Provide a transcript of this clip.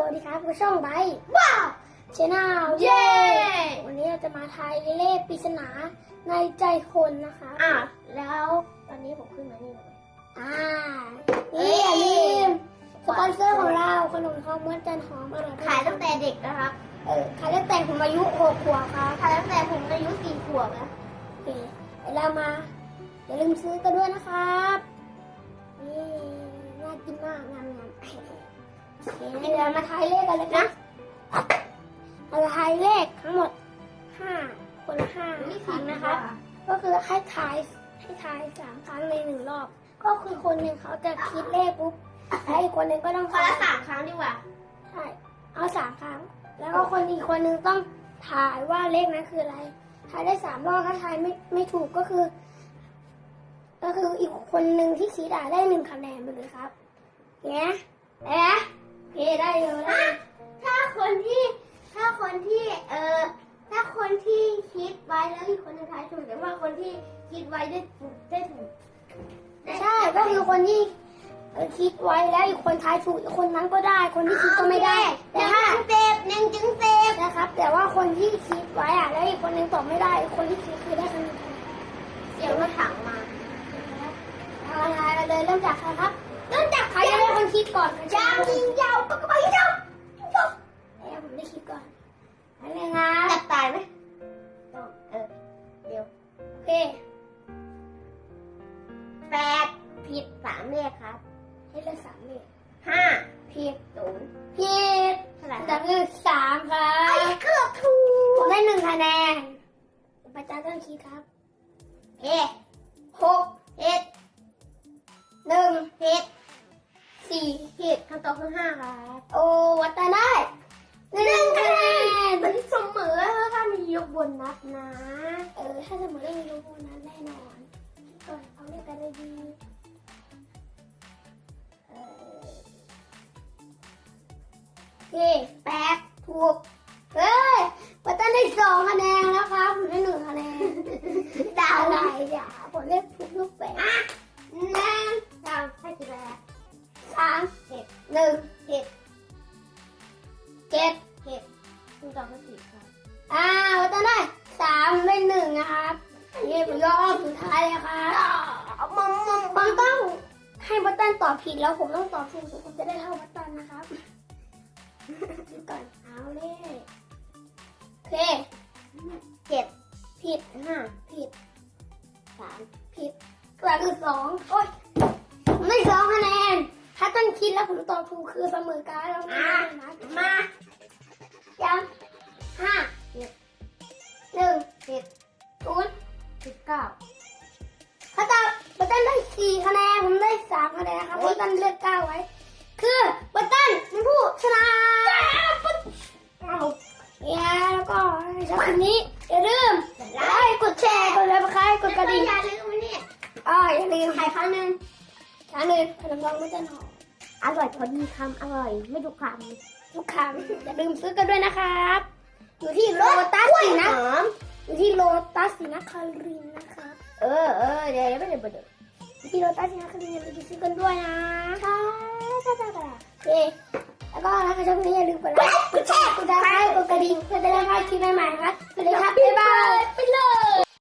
สวัสดีครับคือช่องไบว้าวชแนลเย้วันนี้เราจะมาทายเลขปริศนาในใจคนนะคะอะแล้วตอนนี้ผมขึ้นมานี่เลยอ่านี่อย่าลืมสปอนเซอร์ของเราขนมทองม้วนจันหอมอร่อยมกขายตั้งแต่เด็กนะครับเออขายตั้งแต่ผมอายุหกขวบครับขายตั้งแต่ผมอายุสี่ขวบนะโอเคเดี๋ยวเรามาอย่าลืมซื้อกันด้วยนะครับนี่น่ากินมากงามงามๆโอ เคเดี๋ยวเรามาทายเลขกันเลยนะเราจะทายเลขทั้งหมดห้าคนละห้าครั้งนะครับก็คือให้ทายให้ทายสามครั้งในหนึ่งรอบ ก็คือคนหนึ่งเขาจะคิดเลขปุ๊บแล้วอีกคนหนึ่งก็ต้องคนละสามครั้งดีกว่าใช่เอาสามครั้ง แล้วก็คนอีกคนหนึ่งต้องถ่ายว่าเลขนั้นคืออะไรถ่ายได้สามรอบถ้าถ่ายไม่ไม่ถูกก็คือ ก็คืออีกคนหนึ่งที่คิดอะได้หนึ่งคะแนนไปเลยครับเนี้ยเอ๊ะโอเค ได้เลยได้ถ้าคนที่ถ้าคนที่เออถ้าคนที่คิดไว้แล้วอีกคนหนึงทายถูกแต่ว่าคนที่คิดไว้ได้ถูกได้ถูกใช่ก็คือคนที่เอ่อคิดไว้แล้วอีกคนทายถูกอีกคนนั้นก็ได้ คนที่คิดก็ไม่ได้ แต่แต่ถ้าถ้า เซฟหนึ่งจึงเซฟนะครับ แต่ว่าคนที่คิดไว้อะแล้วอีกคนนึงตอบไม่ได้อีกคนที่คิดคือได้คะแนนเดี๋ยวรถถังมาเอาละไรเลยเริ่มจากใครครับเริ่มจากใครจะเป็นคนคิดก่อนยาวยิงยาว สามเลขครับ ให้เลือกสามเลขห้าผิดศูนย์ผิดเท่าไหร่แต่คือสามครัไอ้บเกือบถูผมกได้หนึ่งคะแนนประจานต้องคิดครับเอ๊ะหกผิดหนึ่งผิดสี่ผิดคำตอบคือห้าครับโอ้วัดตาได้หนึ่งคะแนนมันเสมอถ้ามียกบนนับนะ เออถ้าสมมติได้มีลูกโบนัสแน่นอนก่อนเอาเรียกกันเลยดี โอเคแปดถูกเฮ้ยปัตตันได้สองคะแนนแล้วครับผมได้หนึ่งคะแนนดาวอะไรอย่าผมได้ถูกลูกแปดหนึ่งสองให้กี่แล้วสามเจ็ดหนึ่งผิดเจ็ดผิดคำตอบคือผิดครับอ่าวปัตตันได้สามได้หนึ่งนะครับอันนี้ผมยอมสุดท้ายเลยครับมึงมึงต้องให้บัตตันตอบผิดแล้วผมต้องตอบถูกผมจะได้เท่าบัตตันนะครับ ดก่อนเอาเลยโอเคเจ็ดผิดห้าผิดสามผิดกระคือสองโอ๊ยผมได้สองคะแนน ถ้าต้นคิดแล้วผมตอบถูกคือเสมอกันแล้วนะมายังห้าหนึ่งผิดศูนย์สิบเก้าเขาตอบบัตตันได้สี่คะแนนผมได้สามคะแนนครับบัตตันเลือกเก้าไว้ คือบัตตันเป็นผู้ชนะ ชอบคลิปนี้อย่าลืมไลค์กดแชร์กดไลค์กดกดกระดิ่งอย่าลืมวันนี้อ่าอย่าลืมถ่ายครั้งหนึ่งชาหนึ่งขนมปังไม่จะหนอมอร่อยพอดีคำอร่อยไม่ดุคทุกครั้งอย่าลืมซื้อกันด้วยนะครับอยู่ที่โลตัสำสีหนะอมอยู่ที่โลตัสสีนครินทร์นะครับเออเออเดี๋ยวไม่เดี๋ยวเดี๋ยวอยู่ที่โลตัสสีนครินทร์อย่าลืมไปซื้อกันด้วยนะใช่ใช่ใช่ใช่โอเค แล้วก็ถ้าใครชอบคลิปนี้อย่าลืมกดไลค์กดแชร์กดติดตามกดกระดิ่งเพื่อจะได้ไม่พลาดคลิปใหม่ๆนะครับสวัสดีครับบ๊ายบายไปเลย